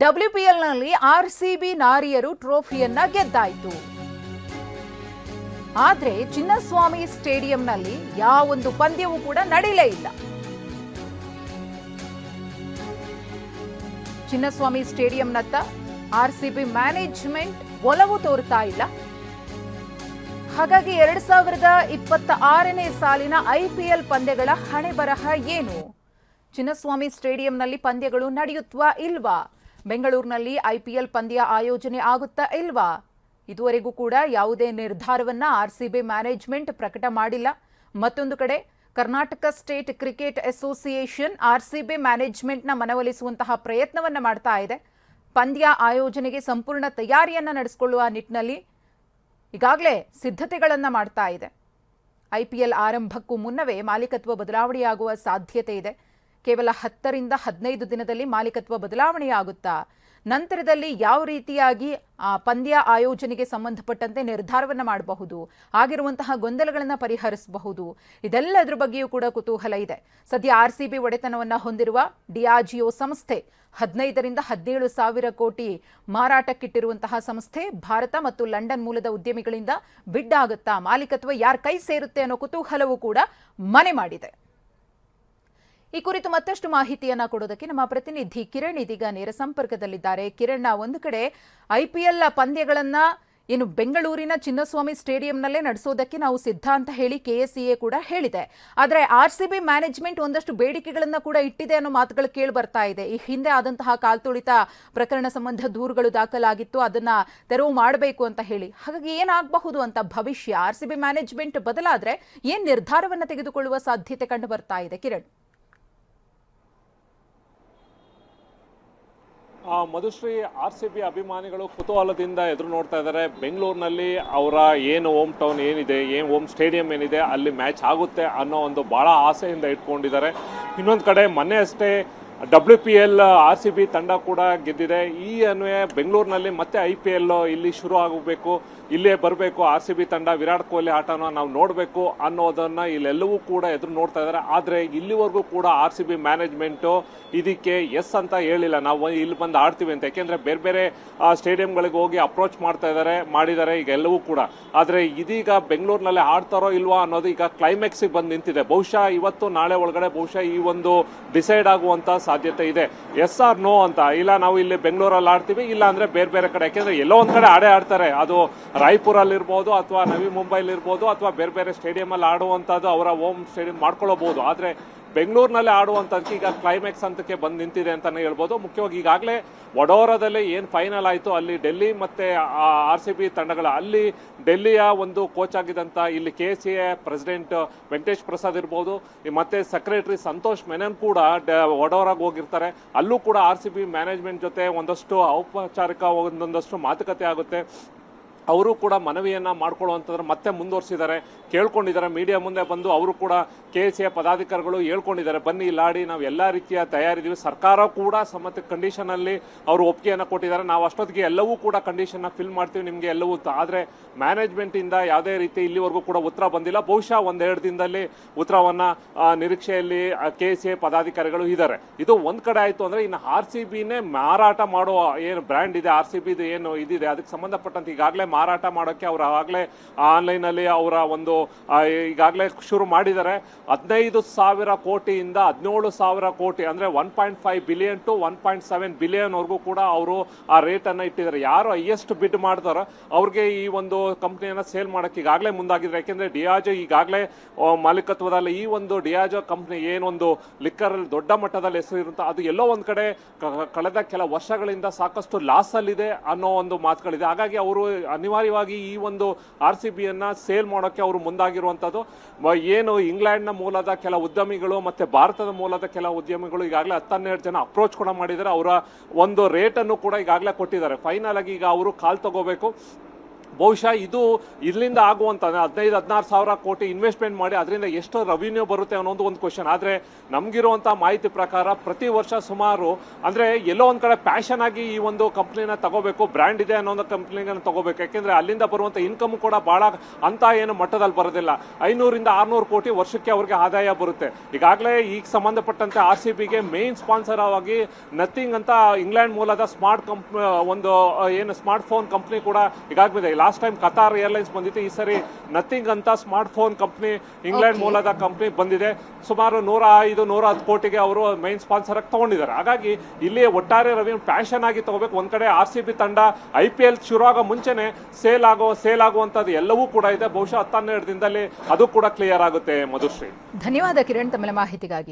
ಡಬ್ಲ್ಯೂಪಿಎಲ್ನಲ್ಲಿ RCB ನಾರಿಯರು ಟ್ರೋಫಿಯನ್ನ ಗೆದ್ದಾಯಿತು. ಆದರೆ ಚಿನ್ನಸ್ವಾಮಿ ಸ್ಟೇಡಿಯಂನಲ್ಲಿ ಯಾವೊಂದು ಪಂದ್ಯವೂ ಕೂಡ ನಡೀಲೇ ಇಲ್ಲ. ಚಿನ್ನಸ್ವಾಮಿ ಸ್ಟೇಡಿಯಂನತ್ತ ಆರ್ಸಿಬಿ ಮ್ಯಾನೇಜ್ಮೆಂಟ್ ಒಲವು ತೋರ್ತಾ ಇಲ್ಲ. ಹಾಗಾಗಿ ಎರಡ್ ಸಾವಿರದ ಇಪ್ಪತ್ತ ಆರನೇ ಸಾಲಿನ ಐಪಿಎಲ್ ಪಂದ್ಯಗಳ ಹಣೆ ಬರಹ ಏನು? ಚಿನ್ನಸ್ವಾಮಿ ಸ್ಟೇಡಿಯಂನಲ್ಲಿ ಪಂದ್ಯಗಳು ನಡೆಯುತ್ತಾ ಇಲ್ವಾ? ಬೆಂಗಳೂರಿನಲ್ಲಿ ಐಪಿಎಲ್ ಪಂದ್ಯ ಆಯೋಜನೆ ಆಗುತ್ತಾ ಇಲ್ವಾ? ಇದುವರೆಗೂ ಕೂಡ ಯಾವುದೇ ನಿರ್ಧಾರವನ್ನ ಆರ್ಸಿಬಿ ಮ್ಯಾನೇಜ್ಮೆಂಟ್ ಪ್ರಕಟ ಮಾಡಿಲ್ಲ. ಮತ್ತೊಂದು ಕಡೆ, Karnataka state cricket association RCB ಮ್ಯಾನೇಜ್ಮೆಂಟ್ನ ಮನವೊಲಿಸುವಂತಹ ಪ್ರಯತ್ನವನ್ನ ಮಾಡ್ತಾ ಇದೆ. ಪಂದ್ಯ ಆಯೋಜನೆಗೆ ಸಂಪೂರ್ಣ ತಯಾರಿಯನ್ನ ನಡೆಸಿಕೊಳ್ಳುವ ನಿಟ್ಟಿನಲ್ಲಿ ಈಗಾಗಲೇ ಸಿದ್ಧತೆಗಳನ್ನ ಮಾಡ್ತಾ ಇದೆ. ಐಪಿಎಲ್ ಆರಂಭಕ್ಕೂ ಮುನ್ನವೇ ಮಾಲೀಕತ್ವ ಬದಲಾವಣೆಯಾಗುವ ಸಾಧ್ಯತೆ ಇದೆ. ಕೇವಲ ಹತ್ತರಿಂದ ಹದಿನೈದು ದಿನದಲ್ಲಿ ಮಾಲೀಕತ್ವ ಬದಲಾವಣೆಯಾಗುತ್ತಾ? ನಂತರದಲ್ಲಿ ಯಾವ ರೀತಿಯಾಗಿ ಆ ಪಂದ್ಯ ಆಯೋಜನೆಗೆ ಸಂಬಂಧಪಟ್ಟಂತೆ ನಿರ್ಧಾರವನ್ನು ಮಾಡಬಹುದು? ಆಗಿರುವಂತಹ ಗೊಂದಲಗಳನ್ನು ಪರಿಹರಿಸಬಹುದು? ಇದೆಲ್ಲದರ ಬಗ್ಗೆಯೂ ಕೂಡ ಕುತೂಹಲ ಇದೆ. ಸದ್ಯ ಆರ್ ಸಿ ಬಿ ಒಡೆತನವನ್ನು ಹೊಂದಿರುವ ಡಿಆರ್ಜಿಒ ಸಂಸ್ಥೆ ಹದಿನೈದರಿಂದ ಹದಿನೇಳು ಸಾವಿರ ಕೋಟಿ ಮಾರಾಟಕ್ಕಿಟ್ಟಿರುವಂತಹ ಸಂಸ್ಥೆ ಭಾರತ ಮತ್ತು ಲಂಡನ್ ಮೂಲದ ಉದ್ಯಮಿಗಳಿಂದ ಬಿಡ್ಡಾಗುತ್ತಾ ಮಾಲೀಕತ್ವ ಯಾರ ಕೈ ಸೇರುತ್ತೆ ಅನ್ನೋ ಕುತೂಹಲವೂ ಕೂಡ ಮನೆ ಮಾಡಿದೆ. ಈ ಕುರಿತು ಮತ್ತಷ್ಟು ಮಾಹಿತಿಯನ್ನ ಕೊಡೋದಕ್ಕೆ ನಮ್ಮ ಪ್ರತಿನಿಧಿ ಕಿರಣ್ ಇದೀಗ ನೇರ ಸಂಪರ್ಕದಲ್ಲಿದ್ದಾರೆ. ಕಿರಣ್ ಒಂದು ಕಡೆ ಐಪಿಎಲ್ ಪಂದ್ಯಗಳನ್ನ ಏನು ಬೆಂಗಳೂರಿನ ಚಿನ್ನಸ್ವಾಮಿ ಸ್ಟೇಡಿಯಂನಲ್ಲೇ ನಡೆಸೋದಕ್ಕೆ ನಾವು ಸಿದ್ಧ ಅಂತ ಹೇಳಿ ಕೆಎಸ್ಸಿಎ ಕೂಡ ಹೇಳಿದೆ. ಆದರೆ ಆರ್ ಸಿ ಬಿ ಮ್ಯಾನೇಜ್ಮೆಂಟ್ ಒಂದಷ್ಟು ಬೇಡಿಕೆಗಳನ್ನು ಕೂಡ ಇಟ್ಟಿದೆ ಅನ್ನೋ ಮಾತುಗಳು ಕೇಳಿ ಬರ್ತಾ ಇದೆ. ಈ ಹಿಂದೆ ಆದಂತಹ ಕಾಲ್ತುಳಿತ ಪ್ರಕರಣ ಸಂಬಂಧ ದೂರುಗಳು ದಾಖಲಾಗಿತ್ತು. ಅದನ್ನ ತೆರವು ಮಾಡಬೇಕು ಅಂತ ಹೇಳಿ. ಹಾಗಾಗಿ ಏನಾಗಬಹುದು ಅಂತ ಭವಿಷ್ಯ? ಆರ್ ಸಿ ಬಿ ಮ್ಯಾನೇಜ್ಮೆಂಟ್ ಬದಲಾದ್ರೆ ಏನ್ ನಿರ್ಧಾರವನ್ನು ತೆಗೆದುಕೊಳ್ಳುವ ಸಾಧ್ಯತೆ ಕಂಡು ಬರ್ತಾ ಇದೆ. Kiran. Madhushree R C B ಅಭಿಮಾನಿಗಳು ಕುತೂಹಲದಿಂದ ಎದುರು ನೋಡ್ತಾ ಇದ್ದಾರೆ. ಬೆಂಗಳೂರಿನಲ್ಲಿ ಅವರ ಏನು ಹೋಮ್ ಟೌನ್ ಏನಿದೆ, ಏನು ಹೋಮ್ ಸ್ಟೇಡಿಯಂ ಏನಿದೆ, ಅಲ್ಲಿ ಮ್ಯಾಚ್ ಆಗುತ್ತೆ ಅನ್ನೋ ಒಂದು ಭಾಳ ಆಸೆಯಿಂದ ಇಟ್ಕೊಂಡಿದ್ದಾರೆ. ಇನ್ನೊಂದು ಕಡೆ ಮೊನ್ನೆ ಅಷ್ಟೇ W P L R C B ತಂಡ ಕೂಡ ಗೆದ್ದಿದೆ. ಈ ಅನ್ವಯ ಬೆಂಗಳೂರಿನಲ್ಲಿ ಮತ್ತೆ ಐ ಪಿ ಎಲ್ ಇಲ್ಲಿ ಶುರು ಆಗಬೇಕು, ಇಲ್ಲೇ ಬರಬೇಕು. ಆರ್ ಸಿ ಬಿ ತಂಡ ವಿರಾಟ್ ಕೊಹ್ಲಿ ಆಟನ ನಾವು ನೋಡಬೇಕು ಅನ್ನೋದನ್ನ ಇಲ್ಲೆಲ್ಲವೂ ಕೂಡ ಎದುರು ನೋಡ್ತಾ ಇದ್ದಾರೆ. ಆದರೆ ಇಲ್ಲಿವರೆಗೂ ಕೂಡ ಆರ್ ಸಿ ಬಿ ಮ್ಯಾನೇಜ್ಮೆಂಟು ಇದಕ್ಕೆ ಎಸ್ ಅಂತ ಹೇಳಿಲ್ಲ. ನಾವು ಇಲ್ಲಿ ಬಂದು ಆಡ್ತೀವಿ ಅಂತ. ಯಾಕೆಂದರೆ ಬೇರೆ ಬೇರೆ ಸ್ಟೇಡಿಯಂಗಳಿಗೆ ಹೋಗಿ ಅಪ್ರೋಚ್ ಮಾಡ್ತಾ ಇದ್ದಾರೆ, ಮಾಡಿದ್ದಾರೆ ಈಗ ಎಲ್ಲವೂ ಕೂಡ. ಆದರೆ ಇದೀಗ ಬೆಂಗಳೂರಿನಲ್ಲಿ ಆಡ್ತಾರೋ ಇಲ್ವಾ ಅನ್ನೋದು ಈಗ ಕ್ಲೈಮ್ಯಾಕ್ಸಿಗೆ ಬಂದು ನಿಂತಿದೆ. ಬಹುಶಃ ಇವತ್ತು ನಾಳೆ ಒಳಗಡೆ ಬಹುಶಃ ಈ ಒಂದು ಡಿಸೈಡ್ ಆಗುವಂತ ಸಾಧ್ಯತೆ ಇದೆ. ಎಸ್ ಆರ್ ನೋ ಅಂತ. ಇಲ್ಲ, ನಾವು ಇಲ್ಲಿ ಬೆಂಗಳೂರಲ್ಲಿ ಆಡ್ತೀವಿ, ಇಲ್ಲ ಅಂದ್ರೆ ಬೇರೆ ಬೇರೆ ಕಡೆ. ಯಾಕೆಂದ್ರೆ ಎಲ್ಲೋ ಒಂದ್ ಕಡೆ ಆಡೇ ಆಡ್ತಾರೆ. ಅದು ರಾಯ್ಪುರಲ್ಲಿ ಇರ್ಬೋದು, ಅಥವಾ ನವಿ ಮುಂಬೈಲಿ ಇರ್ಬೋದು, ಅಥವಾ ಬೇರೆ ಬೇರೆ ಸ್ಟೇಡಿಯಂ ಅಲ್ಲಿ ಆಡುವಂತದ್ದು ಅವರ ಹೋಮ್ ಸ್ಟೇಡಿಯಂ ಮಾಡ್ಕೊಳ್ಳಬಹುದು ಆದ್ರೆ ಬೆಂಗಳೂರಿನಲ್ಲಿ ಆಡುವಂಥದ್ದಕ್ಕೆ ಈಗ ಕ್ಲೈಮ್ಯಾಕ್ಸ್ ಹಂತಕ್ಕೆ ಬಂದು ನಿಂತಿದೆ ಅಂತಾನೆ ಹೇಳ್ಬೋದು. ಮುಖ್ಯವಾಗಿ ಈಗಾಗಲೇ ವಡೋರಾದಲ್ಲಿ ಏನು ಫೈನಲ್ ಆಯಿತು, ಅಲ್ಲಿ ಡೆಲ್ಲಿ ಮತ್ತೆ ಆರ್ ಸಿ ಬಿ ತಂಡಗಳ, ಅಲ್ಲಿ ಡೆಲ್ಲಿಯ ಒಂದು ಕೋಚ್ ಆಗಿದ್ದಂಥ ಇಲ್ಲಿ K C A president Venkatesh Prasad ಇರ್ಬೋದು, ಮತ್ತೆ ಸೆಕ್ರೆಟರಿ ಸಂತೋಷ್ ಮೆನನ್ ಕೂಡ ವಡೋರಾಗ್ ಹೋಗಿರ್ತಾರೆ. ಅಲ್ಲೂ ಕೂಡ ಆರ್ ಸಿ ಬಿ ಮ್ಯಾನೇಜ್ಮೆಂಟ್ ಜೊತೆ ಒಂದಷ್ಟು ಔಪಚಾರಿಕ ಒಂದೊಂದಷ್ಟು ಮಾತುಕತೆ ಆಗುತ್ತೆ. ಅವರು ಕೂಡ ಮನವಿಯನ್ನ ಮಾಡ್ಕೊಳ್ಳುವಂಥದ್ರ ಮತ್ತೆ ಮುಂದುವರಿಸಿದ್ದಾರೆ, ಕೇಳ್ಕೊಂಡಿದ್ದಾರೆ ಮೀಡಿಯಾ ಮುಂದೆ ಬಂದು ಅವರು ಕೂಡ ಕೆ ಸಿ ಎ ಪದಾಧಿಕಾರಿಗಳು ಹೇಳ್ಕೊಂಡಿದ್ದಾರೆ, ಬನ್ನಿ ಇಲ್ಲಾಡಿ ನಾವು ಎಲ್ಲ ರೀತಿಯ ತಯಾರಿದ್ದೀವಿ, ಸರ್ಕಾರ ಕೂಡ ಸಮ್ಮತ ಕಂಡೀಷನಲ್ಲಿ ಅವರು ಒಪ್ಪಿಗೆಯನ್ನು ಕೊಟ್ಟಿದ್ದಾರೆ, ನಾವು ಅಷ್ಟೊತ್ತಿಗೆ ಎಲ್ಲವೂ ಕೂಡ ಕಂಡೀಷನ್ನ ಫಿಲ್ ಮಾಡ್ತೀವಿ ನಿಮಗೆ ಎಲ್ಲವೂ ಆದರೆ ಮ್ಯಾನೇಜ್ಮೆಂಟಿಂದ ಯಾವುದೇ ರೀತಿ ಇಲ್ಲಿವರೆಗೂ ಕೂಡ ಉತ್ತರ ಬಂದಿಲ್ಲ, ಬಹುಶಃ ಒಂದೆರಡು ದಿನದಲ್ಲಿ ಉತ್ತರವನ್ನ ನಿರೀಕ್ಷೆಯಲ್ಲಿ ಕೆ ಸಿ ಎ ಪದಾಧಿಕಾರಿಗಳು ಇದ್ದಾರೆ. ಇದು ಒಂದು ಕಡೆ ಆಯ್ತು ಅಂದ್ರೆ ಇನ್ನು ಆರ್ ಸಿ ಬಿನೇ ಮಾರಾಟ ಮಾಡುವ ಏನು ಬ್ರ್ಯಾಂಡ್ ಇದೆ ಆರ್ ಸಿ ಬಿದು ಏನು ಇದಿದೆ, ಅದಕ್ಕೆ ಸಂಬಂಧಪಟ್ಟಂತೆ ಈಗಾಗಲೇ ಮಾರಾಟ ಮಾಡೋಕ್ಕೆ ಅವರು ಆಗಲೇ ಆನ್ಲೈನಲ್ಲಿ ಅವರ ಒಂದು ಈಗಾಗಲೇ ಶುರು ಮಾಡಿದ್ದಾರೆ. ಹದಿನೈದು ಸಾವಿರ ಕೋಟಿಯಿಂದ ಹದಿನೇಳು ಸಾವಿರ ಕೋಟಿ ಅಂದರೆ one point five billion to one point seven billion ವರೆಗೂ ಕೂಡ ಅವರು ಆ ರೇಟನ್ನು ಇಟ್ಟಿದ್ದಾರೆ. ಯಾರು ಹೈಯೆಸ್ಟ್ ಬಿಡ್ ಮಾಡ್ತಾರೋ ಅವ್ರಿಗೆ ಈ ಒಂದು ಕಂಪ್ನಿಯನ್ನು ಸೇಲ್ ಮಾಡೋಕ್ಕೆ ಈಗಾಗಲೇ ಮುಂದಾಗಿದ್ದಾರೆ. ಯಾಕೆಂದರೆ ಡಿಯಾಜೋ ಈಗಾಗಲೇ ಮಾಲೀಕತ್ವದಲ್ಲಿ ಈ ಒಂದು ಡಿಯಾಜೋ ಕಂಪ್ನಿ ಏನೊಂದು ಲಿಕ್ಕರಲ್ಲಿ ದೊಡ್ಡ ಮಟ್ಟದಲ್ಲಿ ಹೆಸರು ಇರುತ್ತೆ ಅದು ಎಲ್ಲೋ ಒಂದು ಕಡೆ ಕಳೆದ ಕೆಲ ವರ್ಷಗಳಿಂದ ಸಾಕಷ್ಟು ಲಾಸಲ್ಲಿದೆ ಅನ್ನೋ ಒಂದು ಮಾತುಗಳಿದೆ. ಹಾಗಾಗಿ ಅವರು ಅನಿವಾರ್ಯವಾಗಿ ಈ ಒಂದು ಆರ್ ಸಿ ಬಿಯನ್ನು ಸೇಲ್ ಮಾಡೋಕೆ ಅವರು ಮುಂದಾಗಿರುವಂಥದ್ದು ಏನು ಇಂಗ್ಲೆಂಡ್ನ ಮೂಲದ ಕೆಲ ಉದ್ಯಮಿಗಳು ಮತ್ತೆ ಭಾರತದ ಮೂಲದ ಕೆಲ ಉದ್ಯಮಿಗಳು ಈಗಾಗಲೇ ಹತ್ತನ್ನೆರಡು ಜನ ಅಪ್ರೋಚ್ ಕೂಡ ಮಾಡಿದ್ದಾರೆ. ಅವರ ಒಂದು ರೇಟನ್ನು ಕೂಡ ಈಗಾಗಲೇ ಕೊಟ್ಟಿದ್ದಾರೆ. ಫೈನಲ್ ಆಗಿ ಈಗ ಅವರು ಕಾಲ್ ತಗೋಬೇಕು. ಬಹುಶಃ ಇದು ಇಲ್ಲಿಂದ ಆಗುವಂತ ಹದಿನೈದು, ಹದಿನಾರು ಸಾವಿರ ಕೋಟಿ ಇನ್ವೆಸ್ಟ್ಮೆಂಟ್ ಮಾಡಿ ಅದರಿಂದ ಎಷ್ಟು ರೆವಿನ್ಯೂ ಬರುತ್ತೆ ಅನ್ನೋದು ಒಂದು ಕ್ವಶನ್ ಆದರೆ ನಮಗಿರುವಂಥ ಮಾಹಿತಿ ಪ್ರಕಾರ ಪ್ರತಿ ವರ್ಷ ಸುಮಾರು ಅಂದರೆ ಎಲ್ಲೋ ಒಂದು ಕಡೆ ಪ್ಯಾಷನ್ ಆಗಿ ಈ ಒಂದು ಕಂಪ್ನಿನ ತಗೋಬೇಕು ಬ್ರ್ಯಾಂಡ್ ಇದೆ ಅನ್ನೋ ಒಂದು ಕಂಪ್ನಿನ ತಗೋಬೇಕು. ಯಾಕೆಂದರೆ ಅಲ್ಲಿಂದ ಬರುವಂಥ ಇನ್ಕಮ್ ಕೂಡ ಭಾಳ ಅಂತ ಏನು ಮಟ್ಟದಲ್ಲಿ ಬರೋದಿಲ್ಲ. ಐನೂರಿಂದ ಆರುನೂರು ಕೋಟಿ ವರ್ಷಕ್ಕೆ ಅವ್ರಿಗೆ ಆದಾಯ ಬರುತ್ತೆ. ಈಗಾಗಲೇ ಈಗ ಸಂಬಂಧಪಟ್ಟಂತೆ ಆರ್ ಸಿ ಬಿಗೆ ಮೇನ್ ಸ್ಪಾನ್ಸರ್ ಆಗಿ ನಥಿಂಗ್ ಅಂತ ಇಂಗ್ಲೆಂಡ್ ಮೂಲದ ಸ್ಮಾರ್ಟ್ ಕಂಪ್ ಒಂದು ಏನು ಸ್ಮಾರ್ಟ್ ಫೋನ್ ಕಂಪ್ನಿ ಕೂಡ ಈಗಾಗಲೇ ಲಾಸ್ಟ್ ಟೈಮ್ ಕತಾರ್ ಏರ್ಲೈನ್ಸ್ ಬಂದಿತ್ತು ಈ ಸರಿ ನಥಿಂಗ್ ಅಂತ ಸ್ಮಾರ್ಟ್ ಫೋನ್ ಕಂಪ್ನಿ ಇಂಗ್ಲೆಂಡ್ ಮೂಲದ ಕಂಪ್ನಿ ಬಂದಿದೆ. ಸುಮಾರು ನೂರ ಐದು ನೂರ ಹತ್ತು ಕೋಟಿಗೆ ಅವರು ಮೈನ್ ಸ್ಪಾನ್ಸರ್ ಆಗಿ ತಗೊಂಡಿದ್ದಾರೆ. ಹಾಗಾಗಿ ಇಲ್ಲಿ ಒಟ್ಟಾರೆ ರವಿ ಪ್ಯಾಷನ್ ಆಗಿ ತಗೋಬೇಕು. ಒಂದ್ ಕಡೆ ಆರ್ ಸಿ ಬಿ ತಂಡ ಐ ಪಿ ಎಲ್ ಶುರು ಆಗೋ ಮುಂಚೆನೆ ಸೇಲ್ ಆಗೋ ಸೇಲ್ ಆಗುವಂತದ್ದು ಎಲ್ಲವೂ ಕೂಡ ಇದೆ. ಬಹುಶಃ ಹತ್ತನ್ನೆರಡು ದಿನದಲ್ಲಿ ಅದು ಕೂಡ ಕ್ಲಿಯರ್ ಆಗುತ್ತೆ ಮಧುಶ್ರೀ. ಧನ್ಯವಾದ ಕಿರಣ್ ತಮ್ಮ ಮಾಹಿತಿಗಾಗಿ.